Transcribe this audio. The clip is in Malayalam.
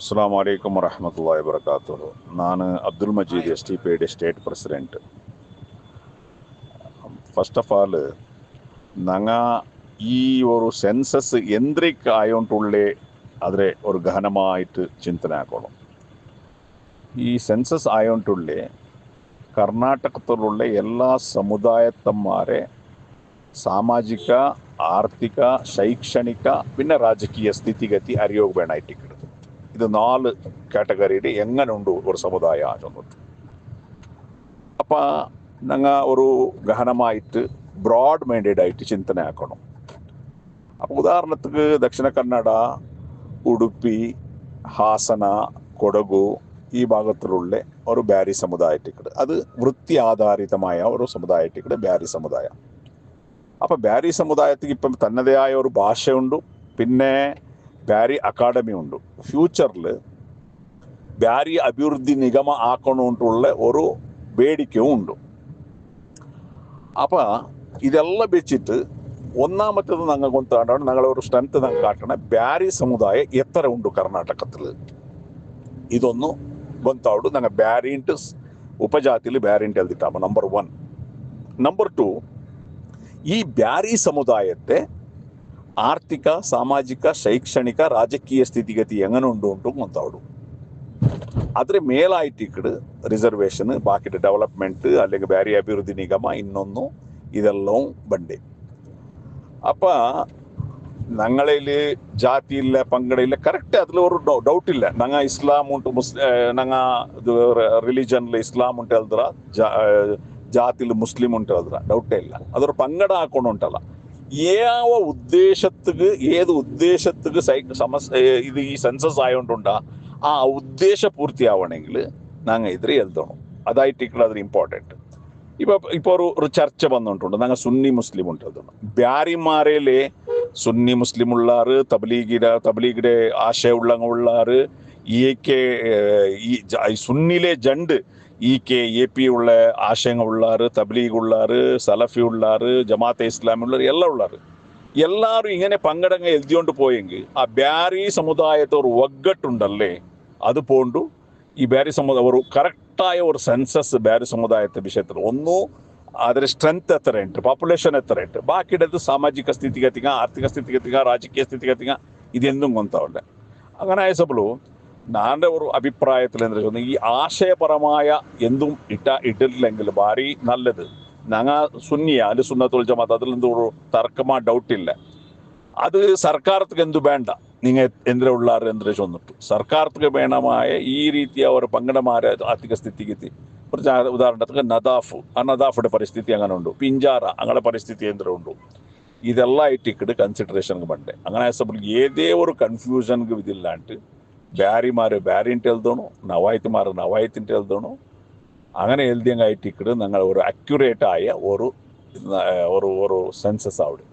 ಅಸ್ಲಾಂ ವಲೈಕಮ್ ವರಹಮತುಲ್ಲಾಹಿ ವಬರಕಾತು ನಾನು Abdul Majeed S T P D state president first of all ഞങ്ങ ഈ ഒരു സെൻസസ് എന്തൊക്കെ ആയോണ്ടുള്ളേ അതിനെ ഒരു ഗഹനമായിട്ട് ചിന്തന ആക്കണം ഈ സെൻസസ് ആയോണ്ടുള്ളേ കർണാടകത്തിലുള്ള എല്ലാ സമുദായത്തന്മാരെ സാമാജിക ಆರ್ಥಿಕ ಶೈಕ್ಷಣಿಕ പിന്നെ ರಾಜಕೀಯ ಸ್ಥಿತಿಗತಿ ಅರಿಯೋಗ್ಬೇಣಾಯ್ತಿಕ್ಕಿಡು ഇത് നാല് കാറ്റഗറിയിൽ എങ്ങനെയുണ്ട് ഒരു സമുദായ എന്നൊത്ത് അപ്പോൾ ഞങ്ങൾ ഒരു ഗഹനമായിട്ട് ബ്രോഡ് മൈൻഡഡ് ആയിട്ട് ചിന്തനയാക്കണം. അപ്പോൾ ഉദാഹരണത്തിന് ദക്ഷിണ കന്നഡ ഉടുപ്പി ഹാസന കൊടകു ഈ ഭാഗത്തിലുള്ള ഒരു ബാരി സമുദായ ടിക്കറ്റ് അത് വൃത്തി ആധാരിതമായ ഒരു സമുദായ ടിക്കറ്റ് ബാരി സമുദായം. അപ്പം ബാരി സമുദായത്തിൽ ഇപ്പം തന്നതയായ ഒരു ഭാഷയുണ്ട്. പിന്നെ ബാരി ಅಕಾಡೆಮಿ ഉണ്ട്. ഫ്യൂച്ചറിൽ ബാരി അഭിവൃദ്ധി നിഗമ ആക്കണോണ്ടുള്ള ഒരു വേടിക്കയും ഉണ്ട്. അപ്പോൾ ഇതെല്ലാം വെച്ചിട്ട് ഒന്നാമത്തേത് ഞങ്ങൾ കൊണ്ടാണ് ഞങ്ങളെ ഒരു സ്ട്രെങ്ത് ഞങ്ങൾ കാട്ടണ ബാരി സമുദായം എത്ര ഉണ്ട് കർണാടകത്തിൽ ഇതൊന്ന് ಬಂತಾವಡು ನಂಗೆ ಬ್ಯಾರಿಂಟ್ ಉಪಜಾತಿಲಿ ബാരിന്റെ ಎಲ್ದಿಟ್ಟಾಮ നമ്പർ ಒನ್ നമ്പർ ಟು ഈ ബാരി ಸಮುದಾಯತ್ತೆ ಆರ್ಥಿಕ ಸಾಮಾಜಿಕ ಶೈಕ್ಷಣಿಕ ರಾಜಕೀಯ ಸ್ಥಿತಿಗತಿ ಎಂಗನುಂಡು ಉಂಟು ಮುಂತಾವಡು ಆದರೆ ಮೇಲಾಯ್ತು ಇಕ್ಕಡು ರಿಸರ್ವೇಷನ್ ಬಾಕಿಟ ಡೆವಲಪ್ಮೆಂಟ್ ಅಲ್ಲಿಗೆ ಬ್ಯಾರಿ ಅಭಿವೃದ್ಧಿ ನಿಗಮ ಇನ್ನೊಂದು ಇದೆಲ್ಲವೂ ಬಂಡೆ அப்போ ഞങ്ങളിൽ ജാതിയില്ല പങ്കടയില്ല കറക്റ്റ് അതിൽ ഒരു ഡൗട്ട് ഇല്ല ഞങ്ങൾ ഇസ്ലാം ഉണ്ട് മുസ്ലിം ഞങ്ങൾ ഇത് റിലിജനിൽ ഇസ്ലാം ഉണ്ട് എഴുതുക ജാതിയിൽ മുസ്ലിം ഉണ്ട് എഴുതുക ഡൗട്ടേ ഇല്ല അതൊരു പങ്കട ആക്കണം ഉണ്ടല്ല ಯಾವ ಉದ್ದೇಶತ್ತಿಗೆ ಏದು ಉದ್ದೇಶತ್ತಿಗೆ ಸೈ ಸಮಸ್ಯೆ ಇದು ಈ ಸೆನ್ಸಸ್ ആയോണ്ടുണ്ടാ ആ ഉദ്ദേശ പൂർത്തിയാവണമെങ്കിൽ ഞങ്ങൾ ഇതിൽ എഴുതണം അതായിട്ട് ഇവിടെ അതിൽ ഇമ്പോർട്ടൻറ്റ് ഇപ്പൊ ഇപ്പൊ ഒരു ഒരു ചർച്ച വന്നിട്ടുണ്ട് ഞങ്ങൾ സുന്നി മുസ്ലിം ഉണ്ട് എഴുതണം ബ്യാരിമാരയിലെ സുന്നി മുസ്ലിം ഉള്ളാറ് തബ്ലീഗിടെ തബ്ലീഗിടെ ആശയമുള്ള ഉള്ളാറ് ഈക്കെ ഈ ജ- ഈ സുന്നിലെ ജണ്ട് ഇ കെ എ പി ഉള്ള ആശയങ്ങ ഉള്ളാറ് തബ്ലീഗ് ഉള്ളാറ് സലഫി ഉള്ളാറ് ജമാഅത്തെ ഇസ്ലാമി ഉള്ളാറ് എല്ലാം ഉള്ളാറ് എല്ലാവരും ഇങ്ങനെ പങ്കടങ്ങ എഴുതിയോണ്ട് പോയെങ്കിൽ ആ ബ്യാരി സമുദായത്തെ ഒരു ഒഗ്ഗട്ടുണ്ടല്ലേ അത് പോണ്ടു ഈ ബ്യാരി സമുദായം ഒരു കറക്റ്റായ ഒരു സെൻസസ് ബ്യാരി സമുദായത്തെ വിഷയത്തിൽ ഒന്നു ಅದರ ಸ್ಟ್ರೆಂತ್ ಎತ್ತರ ಉಂಟು ಪಾಪ್ಯುಲೇಷನ್ ಎತ್ತರ ಉಂಟು ಬಾಕಿಡದ್ದು ಸಾಮಾಜಿಕ ಸ್ಥಿತಿಗತಿಗ ಆರ್ಥಿಕ ಸ್ಥಿತಿಗತಿಗ ರಾಜಕೀಯ ಸ್ಥಿತಿಗತಿಗ ಇದೆಂದು ಗೊಂತಾವಲ್ಲ ಅಂಗನ ಸಭಲು നാന്റെ ഒരു അഭിപ്രായത്തിൽ എന്താ ചോദിക്കുന്നത് ഈ ആശയപരമായ എന്തും ഇട്ട ഇട്ടില്ലെങ്കിൽ ഭാരി നല്ലത്. ഞങ്ങ സുന്നിയ അല്ലെ സുന്നത്തുൽ ജമാത്ത് അതിലെന്തോ ഒരു തർക്കമാ ഡൗട്ടില്ല അത് സർക്കാർക്ക് എന്തു വേണ്ട? നിങ്ങൾ എന്തിനെ ഉള്ളാർ എന്തിനെ ചൊന്നിട്ടു സർക്കാർക്ക് വേണമായ ഈ രീതി ഒരു പങ്കടമാരെ ആർത്ഥിക സ്ഥിതിക്ക് കുറച്ച് ഉദാഹരണത്തിന് നദാഫ്. ആ നദാഫുടെ പരിസ്ഥിതി അങ്ങനെ ഉണ്ട് പിഞ്ചാറ അങ്ങനെ പരിസ്ഥിതി എന്തിനും ഉണ്ട് ഇതെല്ലാം ഇട്ടിക്കിട്ട് കൺസിഡറേഷൻ പണ്ടേ. അങ്ങനെ ഏതേ ഒരു കൺഫ്യൂഷൻ ഇതില്ലാണ്ട് ಬ್ಯಾರಿಮಾರು ಬ್ಯಾರಿಂಟ್ ಎಲ್ದೋಣು നവായത്ത് മാറ് നവായത്തിന്റെ എഴുതണു? അങ്ങനെ എഴുതിയങ്ങായിട്ട് ഇക്കട് ഞങ്ങൾ ഒരു അക്യുറേറ്റായ ആയ ഒരു ഒരു സെൻസസ് അവിടെ.